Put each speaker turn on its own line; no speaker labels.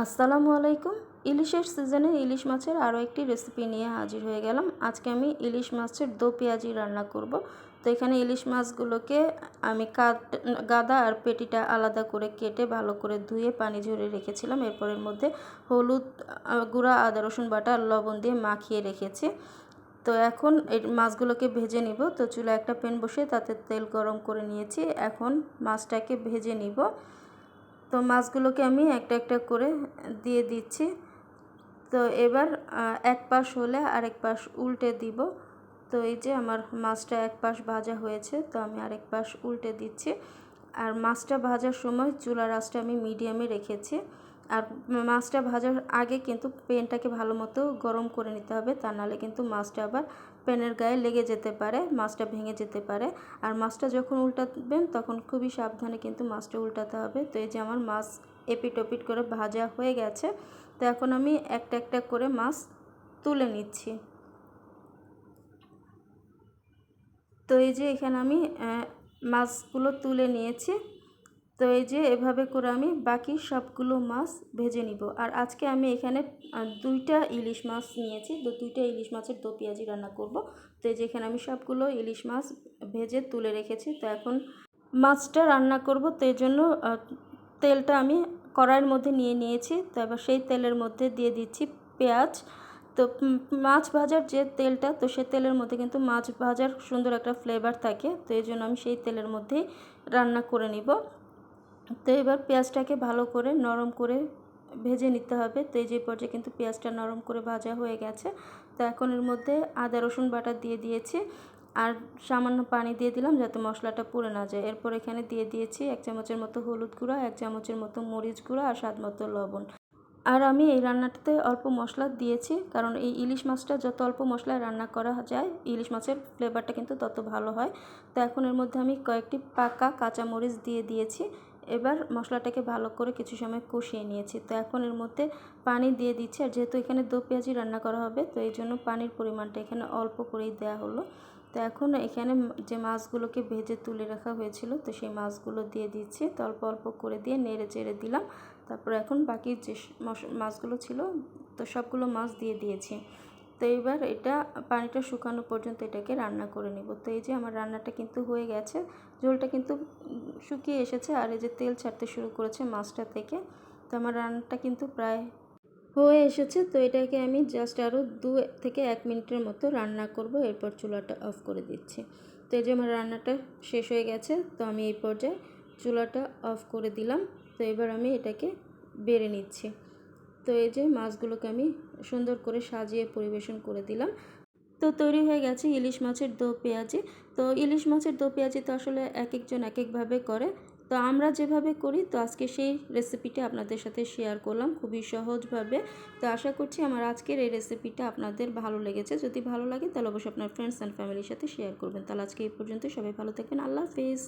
আসসালামু আলাইকুম। ইলিশের সিজনে ইলিশ মাছের আরও একটি রেসিপি নিয়ে হাজির হয়ে গেলাম। আজকে আমি ইলিশ মাছের দো পেঁয়াজি রান্না করব। তো এখানে ইলিশ মাছগুলোকে আমি কাট গাদা আর পেটিটা আলাদা করে কেটে ভালো করে ধুয়ে পানি ঝরে রেখেছিলাম। এরপরের মধ্যে হলুদ গুঁড়া, আদা, রসুন, বাটা আর লবণ দিয়ে মাখিয়ে রেখেছি। তো এখন এই মাছগুলোকে ভেজে নিব। তো চুলা একটা প্যান বসে তাতে তেল গরম করে নিয়েছি। এখন মাছটাকে ভেজে নিব। তো মাছগুলোকে আমি একটা একটা করে দিয়ে দিচ্ছি। তো এবার এক পাশ হলে আরেক পাশ উল্টে দিব। তো এই যে আমার মাছটা এক পাশ ভাজা হয়েছে, তো আমি আরেক পাশ উল্টে দিচ্ছি। আর মাছটা ভাজার সময় চুলার আঁচটা আমি মিডিয়ামে রেখেছি। আর মাছটা ভাজার আগে কিন্তু পেনটাকে ভালো মতো গরম করে নিতে হবে, তা নাহলে কিন্তু মাছটা আবার প্যানের গায়ে লেগে যেতে পারে, মাছটা ভেঙে যেতে পারে। আর মাছটা যখন উল্টাবেন তখন খুবই সাবধানে কিন্তু মাছটা উল্টাতে হবে। তো এই যে আমার মাছ এপিট ওপিট করে ভাজা হয়ে গেছে, তো এখন আমি একটা একটা করে মাছ তুলে নিচ্ছি। তো এই যে এখানে আমি মাছগুলো তুলে নিয়েছি। তো এই যে এভাবে করে আমি বাকি সবগুলো মাছ ভেজে নিব। আর আজকে আমি এখানে দুইটা ইলিশ মাছ নিয়েছি। তো দুইটা ইলিশ মাছের দো পেঁয়াজি রান্না করব। তো এই যে এখানে আমি সবগুলো ইলিশ মাছ ভেজে তুলে রেখেছি। তো এখন মাছটা রান্না করব। তো এই জন্য তেলটা আমি কড়াইয়ের মধ্যে নিয়ে নিয়েছি। তো এবার সেই তেলের মধ্যে দিয়ে দিচ্ছি পেঁয়াজ। তো মাছ ভাজার যে তেলটা, তো সে তেলের মধ্যে কিন্তু মাছ ভাজার সুন্দর একটা ফ্লেভার থাকে। তো এই জন্য আমি সেই তেলের মধ্যেই রান্না করে নিব। তো এবার পেঁয়াজটাকে ভালো করে নরম করে ভেজে নিতে হবে। তো এই যে পর্যায়ে কিন্তু পেঁয়াজটা নরম করে ভাজা হয়ে গেছে। তো এখন এর মধ্যে আদা, রসুন বাটা দিয়ে দিয়েছি। আর সামান্য পানি দিয়ে দিলাম যাতে মশলাটা পুড়ে না যায়। এরপর এখানে দিয়ে দিয়েছি এক চামচের মতো হলুদ গুঁড়া, এক চামচের মতো মরিচ গুঁড়া আর স্বাদ মতো লবণ। আর আমি এই রান্নাটাতে অল্প মশলা দিয়েছি কারণ এই ইলিশ মাছটা যত অল্প মশলায় রান্না করা যায়, ইলিশ মাছের ফ্লেভারটা কিন্তু তত ভালো হয়। তো এখন এর মধ্যে আমি কয়েকটি পাকা কাঁচামরিচ দিয়ে দিয়েছি। এবার মশলাটাকে ভালো করে কিছু সময় কষিয়ে নিয়েছি। তো এখন এর মধ্যে পানি দিয়ে দিচ্ছি। আর যেহেতু এখানে দো পেঁয়াজি রান্না করা হবে, তো এই জন্য পানির পরিমাণটা এখানে অল্প করেই দেওয়া হলো। তো এখন এখানে যে মাছগুলোকে ভেজে তুলে রাখা হয়েছিল, তো সেই মাছগুলো দিয়ে দিচ্ছি। তো অল্প অল্প করে দিয়ে নেড়ে চেড়ে দিলাম। তারপর এখন বাকি যে মাছগুলো ছিল, তো সবগুলো মাছ দিয়ে দিয়েছি। তো এবার এটা পানিটা শুকানো পর্যন্ত এটাকে রান্না করে নেব। তো এই যে আমার রান্নাটা কিন্তু হয়ে গেছে, ঝোলটা কিন্তু শুকিয়ে এসেছে আর এই যে তেল ছাড়তে শুরু করেছে মাছটা থেকে, তো আমার রান্নাটা কিন্তু প্রায় হয়ে এসেছে। তো এটাকে আমি জাস্ট আরও দু থেকে এক মিনিটের মতো রান্না করব, এরপর চুলাটা অফ করে দিচ্ছি। তো এই যে আমার রান্নাটা শেষ হয়ে গেছে, তো আমি এই পর্যায়ে চুলাটা অফ করে দিলাম। তো এবার আমি এটাকে বেড়ে নিচ্ছি। তো এই যে মাছগুলোকে আমি সুন্দর করে সাজিয়ে পরিবেশন করে দিলাম। তো তৈরি হয়ে গেছে ইলিশ মাছের দো পেঁয়াজি। তো ইলিশ মাছের দো পেঁয়াজি তো আসলে এক একজন এক একভাবে করে। তো আমরা যেভাবে করি, তো আজকে সেই রেসিপিটা আপনাদের সাথে শেয়ার করলাম খুবই সহজভাবে। তো আশা করছি আমার আজকের এই রেসিপিটা আপনাদের ভালো লেগেছে। যদি ভালো লাগে তাহলে অবশ্যই আপনার ফ্রেন্ডস অ্যান্ড ফ্যামিলির সাথে শেয়ার করবেন। তাহলে আজকে এই পর্যন্ত সবাই ভালো থাকবেন। আল্লাহ হাফিজ।